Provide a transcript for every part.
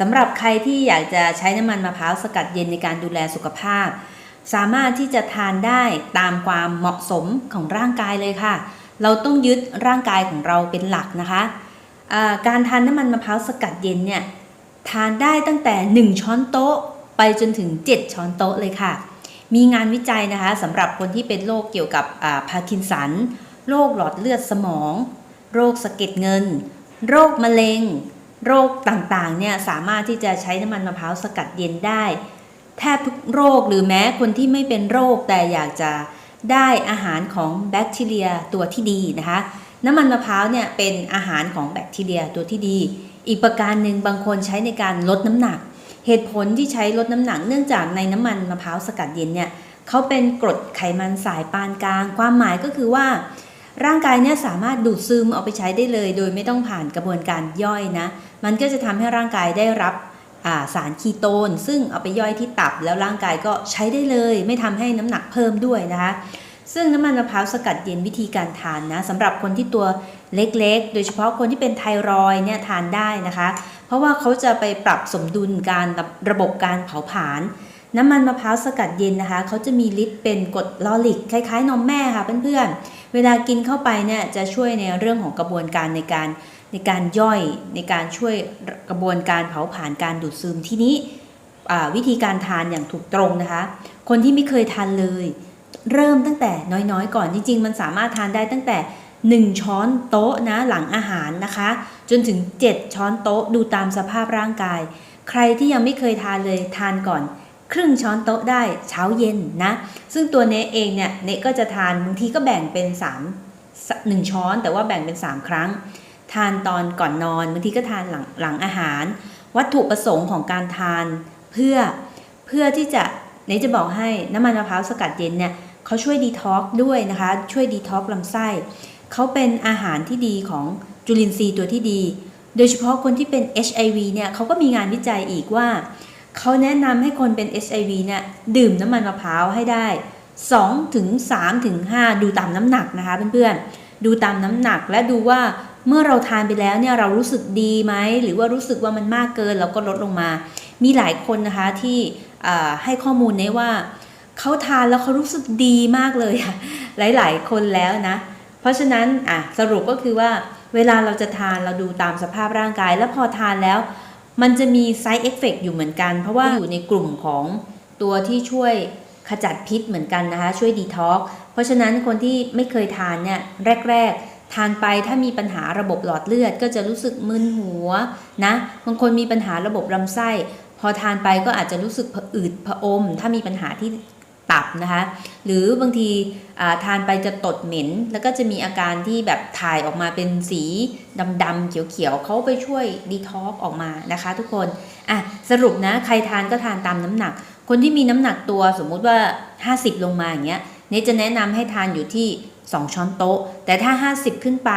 สำหรับใครที่อยากจะใช้น้ำมันมะพร้าวสกัดเย็นในการดูแลสุขภาพ สามารถที่จะทานได้ตามความเหมาะสมของร่างกายเลยค่ะ เราต้องยึดร่างกายของเราเป็นหลักนะคะอ่าการทานน้ำมันมะพร้าวสกัดเย็นเนี่ยทานได้ตั้งแต่ 1 ช้อนโต๊ะไปจนถึง 7 ช้อนโต๊ะเลยค่ะ มีงานวิจัยนะคะสำหรับคนที่เป็นโรคเกี่ยวกับพาร์กินสัน โรคหลอดเลือดสมอง โรคสะเก็ดเงิน โรคมะเร็ง โรคต่างๆเนี่ยสามารถที่จะใช้น้ำมันมะพร้าวสกัดเย็นได้ แทบทุกโรคหรือแม้คนที่ไม่เป็นโรคแต่อยากจะได้อาหารของแบคทีเรียตัวที่ดีนะคะน้ำมันมะพร้าวเนี่ยเป็นอาหารของแบคทีเรียตัวที่ดี อีกประการหนึ่งบางคนใช้ในการลดน้ำหนัก เหตุผลที่ใช้ลดน้ำหนัก เนื่องจากในน้ำมันมะพร้าวสกัดเย็นเนี่ยเขาเป็นกรดไขมันสายปานกลาง ความหมายก็คือว่า ร่างกายเนี่ยสามารถดูดซึมเอาไปใช้ได้เลย โดยไม่ต้องผ่านกระบวนการย่อยนะ มันก็จะทำให้ร่างกายได้รับาสารคีโตน ซึ่งเอาไปย่อยที่ตับแล้วร่างกายก็ใช้ได้เลย ไม่ทำให้น้ำหนักเพิ่มด้วยนะคะ ซึ่งน้ำมันมะพร้าวสกัดเย็นวิธีการทานนะสำหรับคนที่ตัวเล็กๆ โดยเฉพาะคนที่เป็นไทรอยเนี่ยทานได้นะคะ เพราะว่าเขาจะไปปรับสมดุลการระบบการเผาผลาญ น้ำมันมะพร้าวสกัดเย็นนะคะเขาจะมีฤทธิ์เป็นกรดลอริกคล้ายๆนมแม่ค่ะเพื่อนๆ เวลากินเข้าไปเนี่ยจะช่วยในเรื่องของกระบวนการในการในการย่อยในการช่วยกระบวนการเผาผลาญการดูดซึมที่นี้วิธีการทานอย่างถูกตรงนะคะ คนที่ไม่เคยทานเลย เริ่มตั้งแต่น้อยๆ ก่อนจริงๆ มันสามารถทานได้ตั้งแต่ 1 ช้อนโต๊ะนะหลังอาหารนะคะ จนถึง 7 ช้อนโต๊ะดูตามสภาพร่างกาย ใครที่ยังไม่เคยทานเลยทานก่อน ครึ่งช้อนโต๊ะได้เช้าเย็นนะ ซึ่งตัวเนเองเนี่ยเนก็จะทานบางทีก็แบ่งเป็น3 1ช้อนแต่ว่าแบ่งเป็น 3 ครั้ง ทานตอนก่อนนอนบางทีก็ทานหลังหลังอาหาร วัตถุประสงค์ของการทานเพื่อเพื่อที่จะเนจะบอกให้น้ำมันมะพร้าวสกัดเย็นเนี่ยเขาช่วยดีท็อกซ์ด้วยนะคะ ช่วยดีท็อกซ์ลำไส้เขาเป็นอาหารที่ดีของจุลินทรีย์ตัวที่ดี โดยเฉพาะคนที่เป็น HIV เนี่ยเขาก็มีงานวิจัยอีกว่า เขาแนะนำให้คนเป็น HIV เนี่ยดื่มน้ำมันมะพร้าวให้ได้2ถึง3ถึง5ดูตามน้ำหนักนะคะเพื่อนๆ ดูตามน้ำหนักและดูว่าเมื่อเราทานไปแล้วเนี่ยเรารู้สึกดีไหม หรือว่ารู้สึกว่ามันมากเกินเราก็ลดลงมา มีหลายคนนะคะที่ให้ข้อมูลในว่าเขาทานแล้วเขารู้สึกดีมากเลยหลายๆ คนแล้วนะ เพราะฉะนั้นอะสรุปก็คือว่าเวลาเราจะทานเราดูตามสภาพร่างกาย แล้วพอทานแล้ว มันจะมี side effect อยู่เหมือนกัน เพราะว่าอยู่ในกลุ่มของตัวที่ช่วยขจัดพิษเหมือนกันนะคะ ช่วยดีท็อกเพราะฉะนั้นคนที่ไม่เคยทานเนี่ยแรก ๆ ทานไปถ้ามีปัญหาระบบหลอดเลือด ก็จะรู้สึกมึนหัวนะบางคนมีปัญหาระบบลำไส้ พอทานไปก็อาจจะรู้สึกผะอืดผะอม ถ้ามีปัญหาที่ ตับนะคะ หรือบางทีทานไปจะตดเหม็น แล้วก็จะมีอาการที่แบบถ่ายออกมาเป็นสีดำๆเขียวๆเขาไปช่วยดีท็อกออกมานะคะ ทุกคนอะสรุปนะใครทานก็ทานตามน้ำหนัก คนที่มีน้ำหนักตัวสมมุติว่า 50 ลงมาอย่างเงี้ยเนยจะแนะนำให้ทานอยู่ที่ 2 ช้อนโต๊ะ แต่ถ้า 50 ขึ้นไป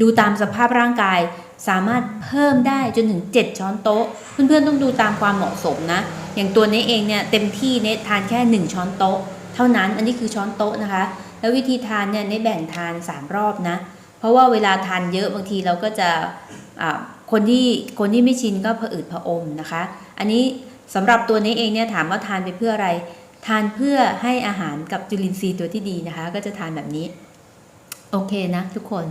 ดูตามสภาพร่างกายสามารถเพิ่มได้จนถึง 7 ช้อนโต๊ะ เพื่อนๆต้องดูตามความเหมาะสมนะ อย่างตัวเนยเองเนี่ยเต็มที่เนยทานแค่ 1 ช้อนโต๊ะ เท่านั้นอันนี้คือช้อนโต๊ะนะคะ แล้ววิธีทานเนี่ยเนยแบ่งทาน 3 รอบนะ เพราะว่าเวลาทานเยอะบางทีเราก็จะอ่าคนที่คนที่ไม่ชินก็ผะอืดผะอมนะคะ อันนี้สำหรับตัวนี้เองเนี่ยถามว่าทานไปเพื่ออะไร ทานเพื่อให้อาหารกับจุลินทรีย์ตัวที่ดีนะคะ ก็จะทานแบบนี้ โอเคนะทุกคน